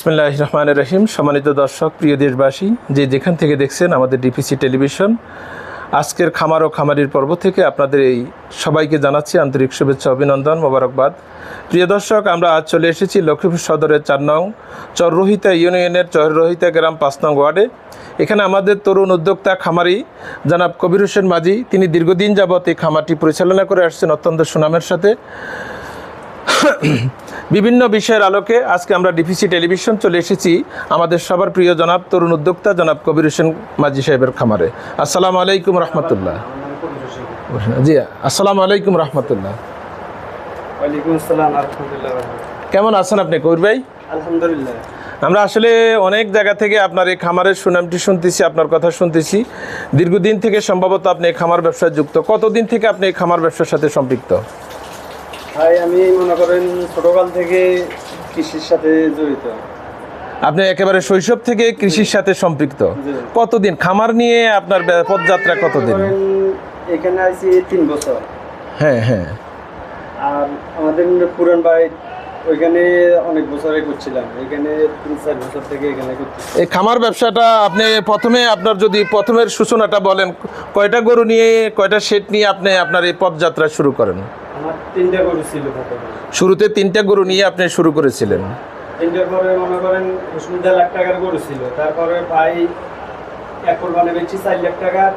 বিসমিল্লাহ রহমান রহিম। সম্মানিত দর্শক, প্রিয় দেশবাসী, যে যেখান থেকে দেখছেন আমাদের ডিপিসি টেলিভিশন, আজকের খামার ও খামারির পর্ব থেকে আপনাদের এই সবাইকে জানাচ্ছি আন্তরিক শুভেচ্ছা, অভিনন্দন, মোবারকবাদ। প্রিয় দর্শক, আমরা আজ চলে এসেছি লক্ষ্মীপুর সদরের চার নং চররোহিতা ইউনিয়নের চররোহিতা গ্রাম পাঁচ নং ওয়ার্ডে। এখানে আমাদের তরুণ উদ্যোক্তা, খামারি জনাব কবির হোসেন মাঝি। তিনি দীর্ঘদিন যাবত এই খামারটি পরিচালনা করে আসছেন অত্যন্ত সুনামের সাথে। বিভিন্ন বিষয়ের আলোকে আজকে আমরা ডিপিসি টেলিভিশন চলে এসেছি আমাদের সবার প্রিয় জনাব তরুণ উদ্যোক্তা জনাব কবির হোসেন মাঝি সাহেবের খামারে। আসসালামু আলাইকুম রহমতুল্লাহ। জি আসসালামু আলাইকুম রহমতুল্লাহ। কেমন আছেন আপনি কবির ভাই? আলহামদুলিল্লাহ। আমরা আসলে অনেক জায়গা থেকে আপনার এই খামারের সুনামটি শুনতেছি আপনার কথা শুনতেছি। দীর্ঘদিন থেকে সম্ভবত আপনি এই খামার ব্যবসায় যুক্ত। কতদিন থেকে আপনি এই খামার ব্যবসার সাথে সম্পৃক্ত? ভাই আমি মনে করেন ছোটকাল থেকে কৃষির সাথে জড়িত। আপনি একেবারে শৈশব থেকে কৃষির সাথে সম্পৃক্ত। কতদিন? খামার নিয়ে আপনার পদযাত্রা কতদিন? এখানে আইছি তিন বছর। হ্যাঁ হ্যাঁ। আর আমাদের পুরান বাড়ি ওইখানে অনেক বছরে করছিলাম। এখানে তিন চার বছর থেকে এখানে করতেছি এই খামার ব্যবসাটা আপনি প্রথমে আপনার যদি প্রথমের সূচনাটা বলেন কয়টা গরু নিয়ে কয়টা সেট নিয়ে আপনি আপনার এই পদযাত্রা শুরু করেন? তিনটা গরু ছিল শুরুতে তিনটা গরু নিয়ে আপনি শুরু করেছিলেন। তিনটার পরে মনে করেন দেড় লাখ টাকার গরু ছিল। তারপরে ভাই এক কোরবানি বেচছি চার লাখ টাকার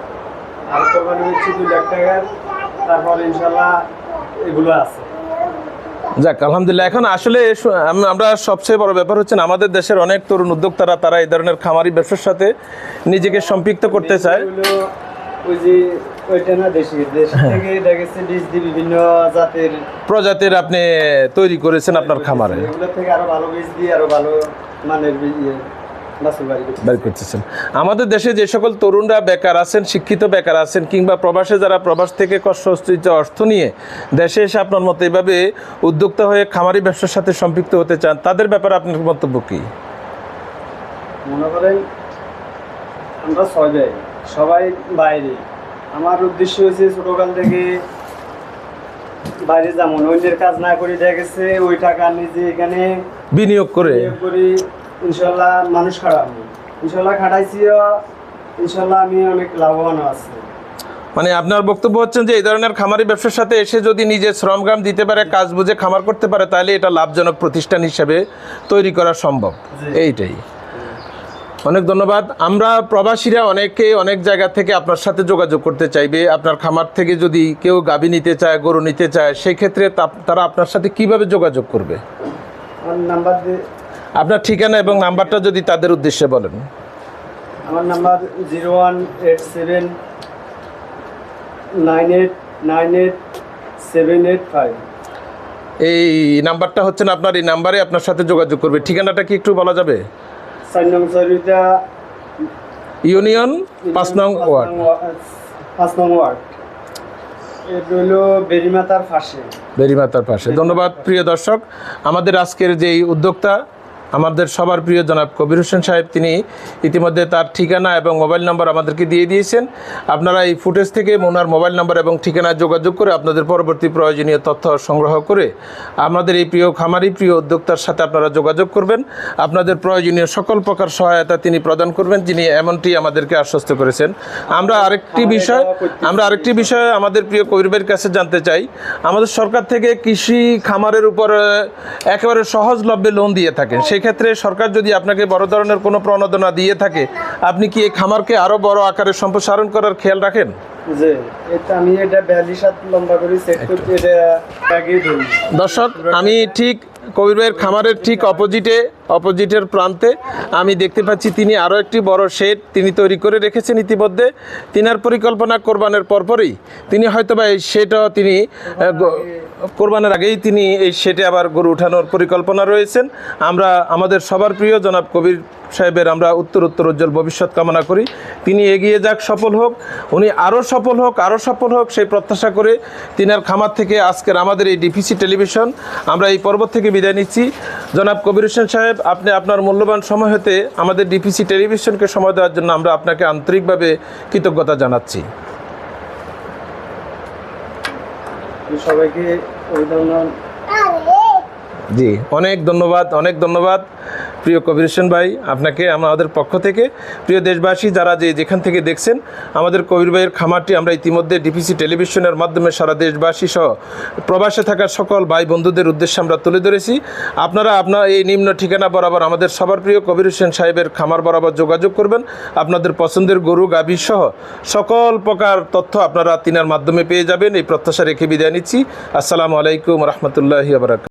আর কোরবানি বেচছি দুই লাখ টাকার তারপরে ইনশাল্লাহ এগুলো আছে। যাক আলহামদুলিল্লাহ। এখন আসলে আমরা সবচেয়ে বড় ব্যাপার হচ্ছে আমাদের দেশের অনেক তরুণ উদ্যোক্তারা তারা এই ধরনের খামারি ব্যবসার সাথে নিজেকে সম্পৃক্ত করতে চায়। ওই যে ওইটা না দেশি দেশ থেকে দেখেছে ডিস দিয়ে বিভিন্ন জাতের প্রজাতির আপনি তৈরি করেছেন আপনার খামারে? এগুলো থেকে আরও ভালো বীজ দিয়ে আরও ভালো মানের বীজ বাছুর বাড়ি করছে। বের করতেছেন। আমাদের দেশে যে সকল তরুণরা বেকার আছেন শিক্ষিত বেকার আছেন কিংবা প্রবাসে যারা প্রবাস থেকে কষ্ট অর্থ নিয়ে দেশে এসে আপনার মতো এইভাবে উদ্যোক্তা হয়ে খামারি ব্যবসার সাথে সম্পৃক্ত হতে চান তাদের ব্যাপারে আপনার মন্তব্য কী? মনে করেন আমরা সবাই বাইরে। আমার উদ্দেশ্য হয়েছে ছোটকাল থেকে বাইরে যেমন অন্যের কাজ না করে দেখেছে ওই টাকা নিজে এখানে বিনিয়োগ করে। বিনিয়োগ করি ইনশাল্লাহ মানুষ খাটাবো। ইনশাল্লাহ খাটাইছি ইনশাল্লাহ আমি অনেক লাভবান আছি। মানে আপনার বক্তব্য হচ্ছেন যে এই ধরনের খামারি ব্যবসার সাথে এসে যদি নিজে শ্রমগ্রাম দিতে পারে কাজ বুঝে খামার করতে পারে তাহলে এটা লাভজনক প্রতিষ্ঠান হিসেবে তৈরি করা সম্ভব। এইটাই। অনেক ধন্যবাদ। আমরা প্রবাসীরা অনেকে অনেক জায়গা থেকে আপনার সাথে যোগাযোগ করতে চাইবে। আপনার খামার থেকে যদি কেউ গাভী নিতে চায় গরু নিতে চায় সেই ক্ষেত্রে তা- তারা আপনার সাথে কীভাবে যোগাযোগ করবে? আপনার ঠিকানা এবং নাম্বারটা যদি তাদের উদ্দেশ্যে বলেন। আমার number zero one eight seven nine eight nine eight seven eight five. এই নাম্বারটা হচ্ছেন আপনার এই নাম্বারে আপনার সাথে যোগাযোগ করবে। ঠিকানাটা কি একটু বলা যাবে? চার নং সরিতা ইউনিয়ন পাঁচ নং ওয়ার্ড। পাঁচ নং ওয়ার্ড। এটা হলো বেরিমাতার পাশে। বেরিমাতার পাশে। ধন্যবাদ প্রিয় দর্শক। আমাদের আজকের যে উদ্যোক্তা আমাদের সবার প্রিয় জনাব কবির হোসেন সাহেব তিনি ইতিমধ্যে তার ঠিকানা এবং মোবাইল নাম্বার আমাদেরকে দিয়ে দিয়েছেন। আপনারা এই ফুটেজ থেকে ওনার মোবাইল নাম্বার এবং ঠিকানায় যোগাযোগ করে আপনাদের পরবর্তী প্রয়োজনীয় তথ্য সংগ্রহ করে আমাদের এই প্রিয় খামারি প্রিয় উদ্যোক্তার সাথে আপনারা যোগাযোগ করবেন। আপনাদের প্রয়োজনীয় সকল প্রকার সহায়তা তিনি প্রদান করবেন যিনি এমনটি আমাদেরকে আশ্বস্ত করেছেন। আমরা আরেকটি বিষয় আমরা আরেকটি বিষয় আমাদের প্রিয় কবির ভাইয়ের কাছে জানতে চাই। আমাদের সরকার থেকে কৃষি খামারের উপর একেবারে সহজলভ্যে লোন দিয়ে থাকেন। সেক্ষেত্রে সরকার যদি আপনাকে বড় ধরনের কোনো প্রণোদনা দিয়ে থাকে আপনি কি এই খামারকে আরও বড় আকারে সম্প্রসারণ করার খেয়াল রাখেন? দর্শক আমি ঠিক কবির ভাইয়ের খামারের ঠিক অপোজিটে অপোজিটের প্রান্তে আমি দেখতে পাচ্ছি তিনি আরও একটি বড় শেড তিনি তৈরি করে রেখেছেন ইতিমধ্যে। তিনার পরিকল্পনা কোরবানের পরপরই তিনি হয়তো বা এই শেডও তিনি কোরবানের আগেই তিনি এই সেটে আবার গরু উঠানোর পরিকল্পনা রয়েছেন। আমরা, আমাদের সবার প্রিয় জনাব কবির সাহেবের আমরা উত্তর উত্তর উজ্জ্বল ভবিষ্যৎ কামনা করি। তিনি এগিয়ে যাক, সফল হোক। উনি আরও সফল হোক, আরও সফল হোক, সেই প্রত্যাশা করে তিনার খামার থেকে আজকের আমাদের এই ডিপিসি টেলিভিশন। আমরা এই পর্বত থেকে বিদায় নিচ্ছি। জনাব কবির হোসেন সাহেব, আপনি আপনার মূল্যবান সময় হতে আমাদের ডিপিসি টেলিভিশনকে সময় দেওয়ার জন্য আমরা আপনাকে আন্তরিকভাবে কৃতজ্ঞতা জানাচ্ছি। সবাইকে জি অনেক ধন্যবাদ অনেক ধন্যবাদ। প্রিয় কবির হোসেন ভাই, আপনাকে, আমাদের পক্ষ থেকে, প্রিয় দেশবাসী, যারা যে যেখান থেকে দেখছেন, আমাদের কবির ভাইয়ের খামারটি আমরা ইতিমধ্যে ডিপিসি টেলিভিশনের মাধ্যমে সারা দেশবাসী সহ প্রবাসে থাকা সকল ভাই বন্ধুদের উদ্দেশ্যে আমরা তুলে ধরেছি। আপনারা আপনার এই নিম্ন ঠিকানা বরাবর আমাদের সবার প্রিয় কবির হোসেন সাহেবের খামার বরাবর যোগাযোগ করবেন। আপনাদের পছন্দের গরু, গাভী সহ সকল প্রকার তথ্য আপনারা তিনার মাধ্যমে পেয়ে যাবেন। এই প্রত্যাশা রেখে বিদায় নিচ্ছি। আসসালামু আলাইকুম রহমতুল্লাহি আবরাক